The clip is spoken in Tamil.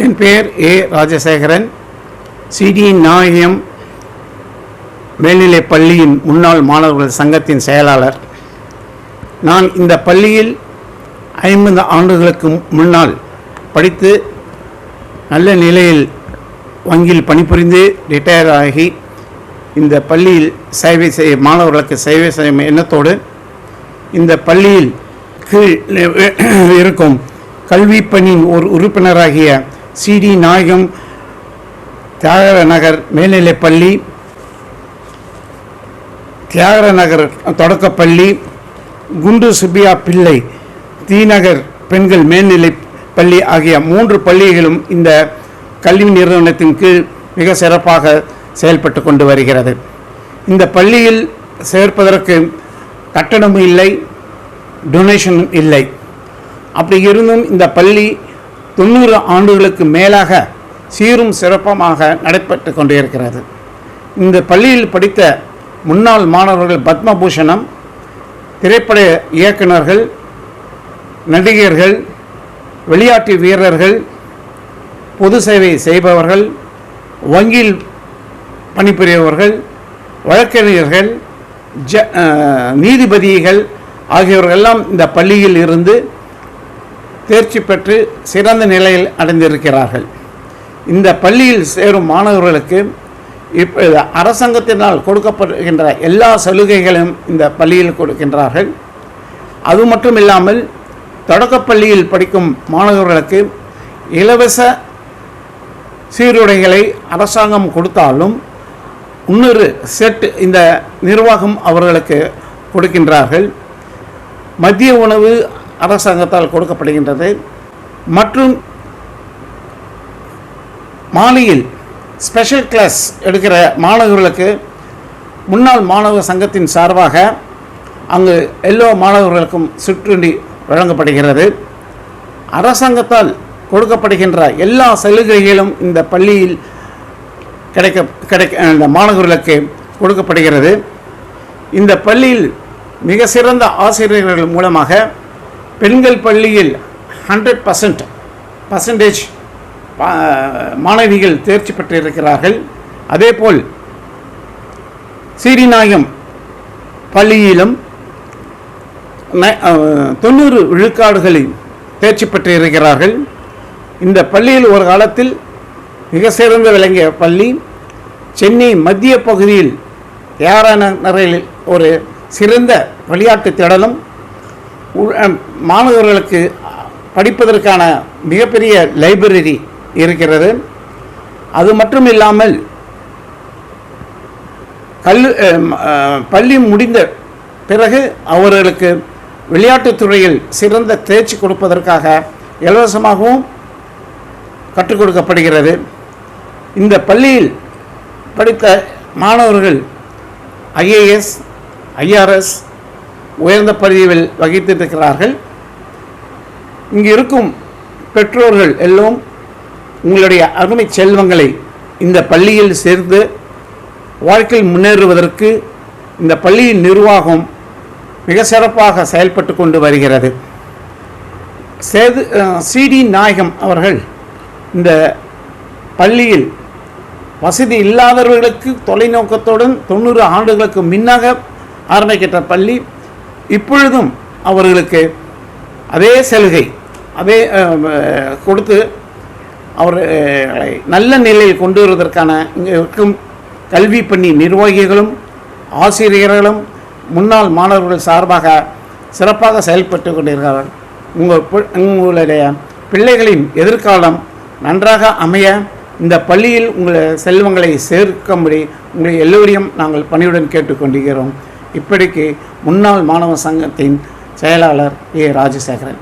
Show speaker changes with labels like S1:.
S1: என் பெயர் ஏ ராஜசேகரன். சிடி நாயகம் மேல்நிலைப் பள்ளியின் முன்னாள் மாணவர்கள் சங்கத்தின் செயலாளர். நான் இந்த பள்ளியில் ஐம்பது ஆண்டுகளுக்கு முன்னால் படித்து நல்ல நிலையில் வங்கியில் பணிபுரிந்து ரிட்டையர் ஆகி இந்த பள்ளியில் சேவை செய்ய மாணவர்களுக்கு சேவை செய்யும் எண்ணத்தோடு இந்த பள்ளியில் கீழ் இருக்கும் கல்வி பணியின் ஒரு உறுப்பினராகிய சிடி நாயகம் தியாகர நகர் மேல்நிலைப் பள்ளி தியாகர நகர் தொடக்கப்பள்ளி குண்டு சுப்பியா பிள்ளை தீநகர் பெண்கள் மேல்நிலை பள்ளி ஆகிய மூன்று பள்ளிகளும் இந்த கல்வி நிறுவனத்தின் கீழ் மிக சிறப்பாக செயல்பட்டு கொண்டு வருகிறது. இந்த பள்ளியில் சேர்ப்பதற்கு கட்டணமும் இல்லை டொனேஷனும் இல்லை. அப்படி இருந்தும் இந்த பள்ளி தொண்ணூறு ஆண்டுகளுக்கு மேலாக சீரும் சிறப்பமாக நடைபெற்று கொண்டிருக்கிறது. இந்த பள்ளியில் படித்த முன்னாள் மாணவர்கள் பத்மபூஷணம் திரைப்பட இயக்குனர்கள் நடிகர்கள் விளையாட்டு வீரர்கள் பொது சேவை செய்பவர்கள் வங்கியில் பணிபுரியவர்கள் வழக்கறிஞர்கள் ஜ அஹ், நீதிபதிகள் ஆகியோர்களெல்லாம் இந்த பள்ளியில் இருந்து தேர்ச்சி பெற்று சிறந்த நிலையில் அடைந்திருக்கிறார்கள். இந்த பள்ளியில் சேரும் மாணவர்களுக்கு இப்ப அரசாங்கத்தினால் கொடுக்கப்படுகின்ற எல்லா சலுகைகளும் இந்த பள்ளியில் கொடுக்கின்றார்கள். அது மட்டும் இல்லாமல் தொடக்கப்பள்ளியில் படிக்கும் மாணவர்களுக்கு இலவச சீருடைகளை அரசாங்கம் கொடுத்தாலும் இன்னொரு செட் இந்த நிர்வாகம் அவர்களுக்கு கொடுக்கின்றார்கள். மதிய உணவு அரசாங்கத்தால் கொடுக்கப்படுகின்றது. மற்றும் மாலியில் ஸ்பெஷல் கிளாஸ் எடுக்கிற மாணவர்களுக்கு முன்னாள் மாணவர் சங்கத்தின் சார்பாக அங்கு எல்லா மாணவர்களுக்கும் சிற்றுண்டி வழங்கப்படுகிறது. அரசாங்கத்தால் கொடுக்கப்படுகின்ற எல்லா சலுகைகளும் இந்த பள்ளியில் கிடைக்க கிடைக்க இந்த மாணவர்களுக்கு கொடுக்கப்படுகிறது. இந்த பள்ளியில் மிக சிறந்த ஆசிரியர்கள் மூலமாக பெண்கள் பள்ளியில் ஹண்ட்ரட் பர்சன்ட் பர்சன்டேஜ் மாணவிகள் தேர்ச்சி பெற்றிருக்கிறார்கள். அதேபோல் சீரிநாயகம் பள்ளியிலும் தொண்ணூறு விழுக்காடுகளில் தேர்ச்சி பெற்றிருக்கிறார்கள். இந்த பள்ளியில் ஒரு காலத்தில் மிக சிறந்த விளங்கிய பள்ளி சென்னை மத்திய பகுதியில் தியாகராய நகரில் ஒரு சிறந்த விளையாட்டு திடலும் மாணவர்களுக்கு படிப்பதற்கான மிகப்பெரிய லைப்ரரி இருக்கிறது. அது மட்டும் இல்லாமல் கல் பள்ளி முடிந்த பிறகு அவர்களுக்கு விளையாட்டுத் துறையில் சிறந்த தேர்ச்சி கொடுப்பதற்காக இலவசமாகவும் கற்றுக் கொடுக்கப்படுகிறது. இந்த பள்ளியில் படித்த மாணவர்கள் ஐஏஎஸ் ஐஆர்எஸ் உயர்ந்த பதவியில் வகித்திருக்கிறார்கள். இங்கு இருக்கும் பெற்றோர்கள் எல்லாம் உங்களுடைய அருமை செல்வங்களை இந்த பள்ளியில் சேர்ந்து வாழ்க்கையில் முன்னேறுவதற்கு இந்த பள்ளியின் நிர்வாகம் மிக சிறப்பாக செயல்பட்டு கொண்டு வருகிறது. சேது சிடி நாயகம் அவர்கள் இந்த பள்ளியில் வசதி இல்லாதவர்களுக்கு தொலைநோக்கத்துடன் தொண்ணூறு ஆண்டுகளுக்கு முன்னாக ஆரம்பிக்கின்ற பள்ளி. இப்பொழுதும் அவர்களுக்கு அதே சலுகை அதே கொடுத்து அவர்களை நல்ல நிலையில் கொண்டு வருவதற்கான இங்கே இருக்கும் கல்வி பணி நிர்வாகிகளும் ஆசிரியர்களும் முன்னாள் மாணவர்கள் சார்பாக சிறப்பாக செயல்பட்டு கொண்டிருக்கிறார்கள். உங்கள் உங்களுடைய பிள்ளைகளின் எதிர்காலம் நன்றாக அமைய இந்த பள்ளியில் உங்கள் செல்வங்களை சேர்க்கும்படி உங்களை எல்லோரையும் நாங்கள் பணியுடன் கேட்டுக்கொண்டிருக்கிறோம். இப்படிக்கு முன்னாள் மாணவ சங்கத்தின் செயலாளர் ஏ. ராஜசேகரன்.